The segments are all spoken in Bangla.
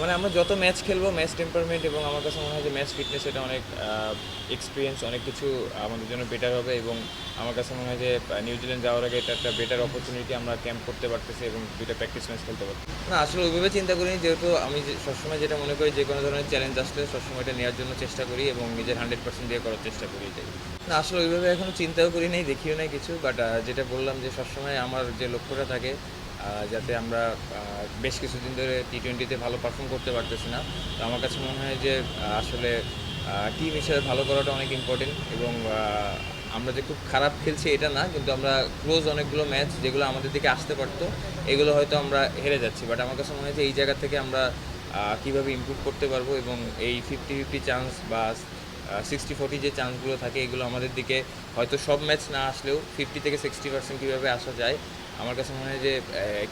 মানে আমরা যত ম্যাচ খেলব ম্যাচ টেম্পারমেন্ট এবং আমার কাছে মনে হয় যে ম্যাচ ফিটনেস এটা অনেক এক্সপিরিয়েন্স অনেক কিছু আমাদের জন্য বেটার হবে এবং আমার কাছে মনে হয় যে নিউজিল্যান্ড যাওয়ার আগে এটা একটা বেটার অপরচুনিটি আমরা ক্যাম্প করতে পারতেছি এবং দুইটা প্র্যাকটিস ম্যাচ খেলতে পারছি না, আসলে ওইভাবে চিন্তা করিনি, যেহেতু আমি সবসময় যেটা মনে করি যে কোনো ধরনের চ্যালেঞ্জ আসলে সবসময় এটা নেওয়ার জন্য চেষ্টা করি এবং নিজের হান্ড্রেড পার্সেন্ট দিয়ে করার চেষ্টা করি এটাই। না, আসলে ওইভাবে এখনও চিন্তাও করি নাই দেখিও নাই কিছু বাট যেটা বললাম যে সবসময় আমার যে লক্ষ্যটা থাকে যাতে আমরা বেশ কিছুদিন ধরে টি টোয়েন্টিতে ভালো পারফর্ম করতে পারতেছি না। তো আমার কাছে মনে হয় যে আসলে টিম হিসেবে ভালো করাটা অনেক ইম্পর্টেন্ট এবং আমরা যে খুব খারাপ খেলছি এটা না, কিন্তু আমরা ক্লোজ অনেকগুলো ম্যাচ যেগুলো আমাদের দিকে আসতে পারতো, এগুলো হয়তো আমরা হেরে যাচ্ছি। বাট আমার কাছে মনে হয় যে, এই জায়গা থেকে আমরা কীভাবে ইমপ্রুভ করতে পারব এবং এই ফিফটি ফিফটি চান্স বা সিক্সটি ফোর্টি যে চান্সগুলো থাকে, এগুলো আমাদের দিকে হয়তো সব ম্যাচ না আসলেও ফিফটি থেকে সিক্সটি পার্সেন্ট কীভাবে আসা যায়, আমার কাছে মনে হয় যে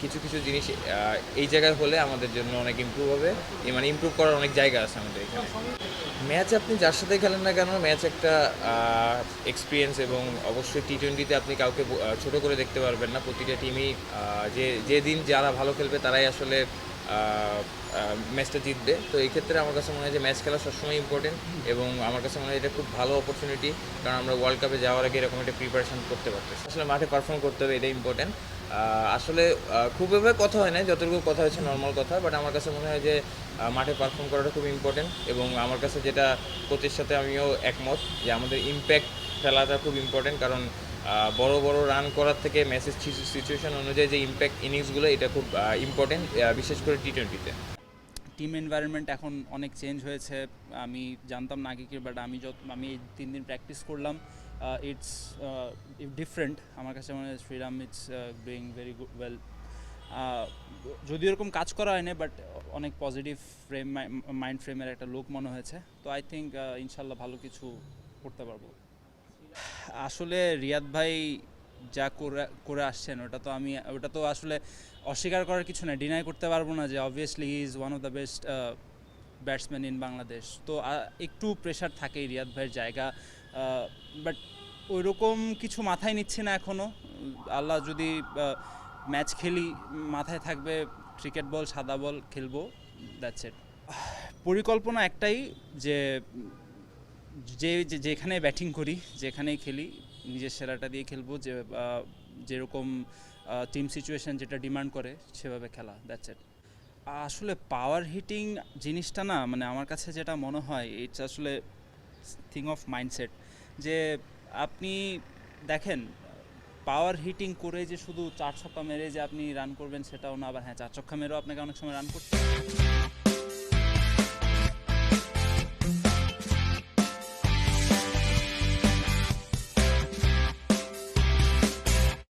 কিছু কিছু জিনিস এই জায়গায় হলে আমাদের জন্য অনেক ইমপ্রুভ হবে। মানে ইমপ্রুভ করার অনেক জায়গা আছে আমাদের এখানে। ম্যাচ আপনি যার সাথে খেলেন না কেন ম্যাচ একটা এক্সপিরিয়েন্স এবং অবশ্যই টি টোয়েন্টিতে আপনি কাউকে ছোট করে দেখতে পারবেন না। প্রতিটা টিমই যে যে দিন যারা ভালো খেলবে, তারাই আসলে ম্যাচটা জিতবে। তো এই ক্ষেত্রে আমার কাছে মনে হয় যে ম্যাচ খেলা সবসময় ইম্পর্টেন্ট এবং আমার কাছে মনে হয় এটা খুব ভালো অপরচুনিটি কারণ আমরা ওয়ার্ল্ড কাপে যাওয়ার আগে এরকম একটা প্রিপারেশন করতে পারতেছি। আসলে মাঠে পারফর্ম করতে হবে এটা ইম্পর্টেন্ট আসলে খুব এভাবে কথা হয় না, যতটুকু কথা হয়েছে নর্মাল কথা বাট আমার কাছে মনে হয় যে মাঠে পারফর্ম করাটা খুব ইম্পর্টেন্ট এবং আমার কাছে যেটা কোচের সাথে আমিও একমত যে আমাদের ইম্প্যাক্ট ফেলাটা খুব ইম্পর্টেন্ট কারণ বড় বড় রান করার থেকে ম্যাচের সিচুয়েশন অনুযায়ী যে ইম্প্যাক্ট ইনিংসগুলো এটা খুব ইম্পর্টেন্ট বিশেষ করে টি টোয়েন্টিতে টিম এনভায়রনমেন্ট এখন অনেক চেঞ্জ হয়েছে। আমি জানতাম না কি বাট আমি যত, আমি তিন দিন প্র্যাকটিস করলাম ইটস ডিফারেন্ট আমার কাছে মনে হয় Shriram it's doing very good well যদিও এরকম কাজ করা হয়নি বাট অনেক পজিটিভ ফ্রেম মাইন্ড ফ্রেমের একটা লোক মনে হয়েছে। তো আই থিঙ্ক ইনশাল্লাহ ভালো কিছু করতে পারব। আসলে রিয়াদ ভাই যা করে করে আসছেন, ওটা তো আমি, ওটা তো আসলে অস্বীকার করার কিছু না ডিনাই করতে পারব না যে obviously is one of the best batsman in Bangladesh তো একটু প্রেশার থাকে রিয়াদ ভাইয়ের জায়গা বাট ওইরকম কিছু মাথায় নিচ্ছে না এখনও আল্লাহ যদি ম্যাচ খেলি, মাথায় থাকবে ক্রিকেট বল সাদা বল খেলব দ্যাটস ইট পরিকল্পনা একটাই যে যে যেখানে ব্যাটিং করি, যেখানেই খেলি, নিজের সেরাটা দিয়ে খেলব, যে যেরকম টিম সিচুয়েশন যেটা ডিমান্ড করে, সেভাবে খেলা দ্যাটস ইট আসলে পাওয়ার হিটিং জিনিসটা না মানে আমার কাছে যেটা মনে হয় ইটস আসলে থিং অফ মাইন্ডসেট যে আপনি দেখেন পাওয়ার হিটিং করে যে শুধু চার ছক্কা মেরে যে আপনি রান করবেন, সেটাও না, আবার হ্যাঁ চার ছক্কা মেরেও আপনাকে অনেক সময় রান করতে।